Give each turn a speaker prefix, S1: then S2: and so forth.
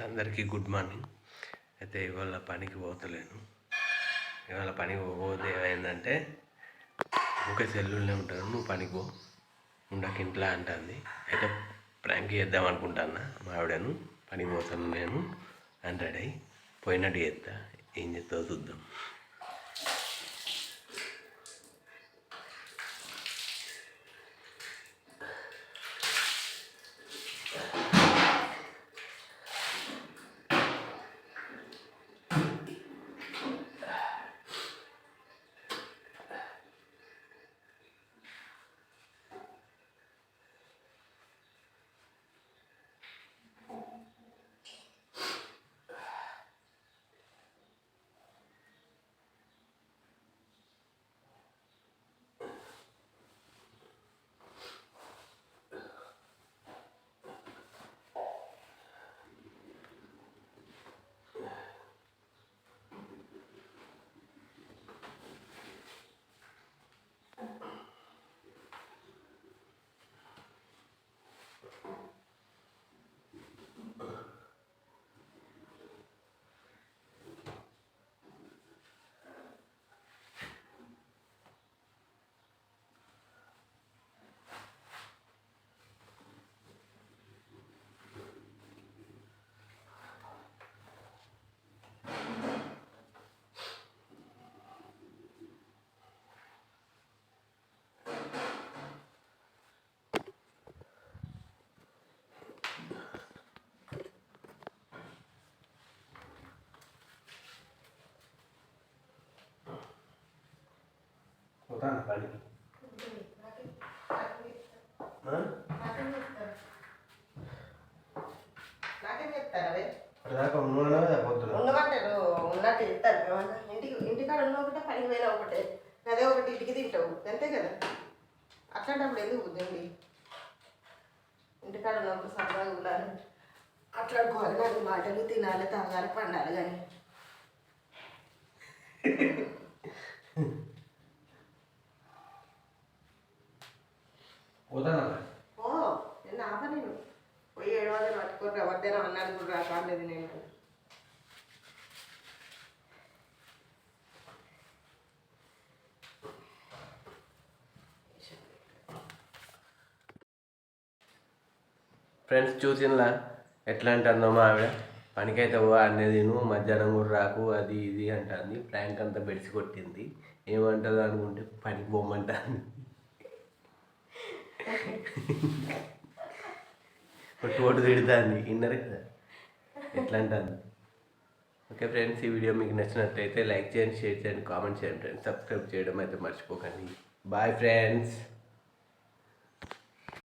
S1: అందరికీ good morning అయితే ఇవాళ పనికి పోతలేను. ఇవాళ పనికి పోతే ఏమైందంటే ఇంకా సెల్లుల్నే ఉంటాను నువ్వు పనికి పో. ఉండక ఇంట్లో అంటుంది. అయితే ప్రాంక్ చేద్దాం అనుకుంటాను మా ఆవిడను. పనికి పోతాను నేను. అని అయ్యి పోయినట్టు చేస్తా. ఏం చేస్తావు చూద్దాం.
S2: అవే
S1: దాకా ఉన్నాను పొద్దున
S2: ఉండమంటారు ఉన్నట్టు ఏమన్నా ఇంటికి ఇంటికాడ ఉన్న ఒకటే పనికి పోయినా ఒకటే అదే ఒకటి ఇంటికి తింటావు అంతే కదా అట్లాంటప్పుడు ఎందుకు బుద్ధండి? ఇంటికాడ ఉన్నప్పుడు సరదాగా ఉండాలి. అట్లాడుకోవాలి నాలుగు మాటలు తినాలి తాగాలి పండాలి కానీ.
S1: పోతాను
S2: ఓ నేను ఆప నేను. పోయి ఏడు వందలు పట్టుకొని అన్నాడు కూడా రాలేదు నేను.
S1: ఫ్రెండ్స్ చూసినలా ఎట్లా అంటుందో మా ఆవిడ. పనికైతే పో అనేది నువ్వు మధ్యాహ్నం కూడా రాకు అది ఇది అంటుంది. ప్రాంక్ అంతా బెడిసి కొట్టింది. ఏమంటుంది అనుకుంటే పనికి పోమంటుంది టోటు కొట్టు తిడుతుంది విన్నరు కదా? ఎట్లా అంటుంది? ఓకే ఫ్రెండ్స్ ఈ వీడియో మీకు నచ్చినట్లయితే లైక్ చేయండి షేర్ చేయండి కామెంట్ చేయండి ఫ్రెండ్స్. సబ్స్క్రైబ్ చేయడం అయితే మర్చిపోకండి. Bye friends.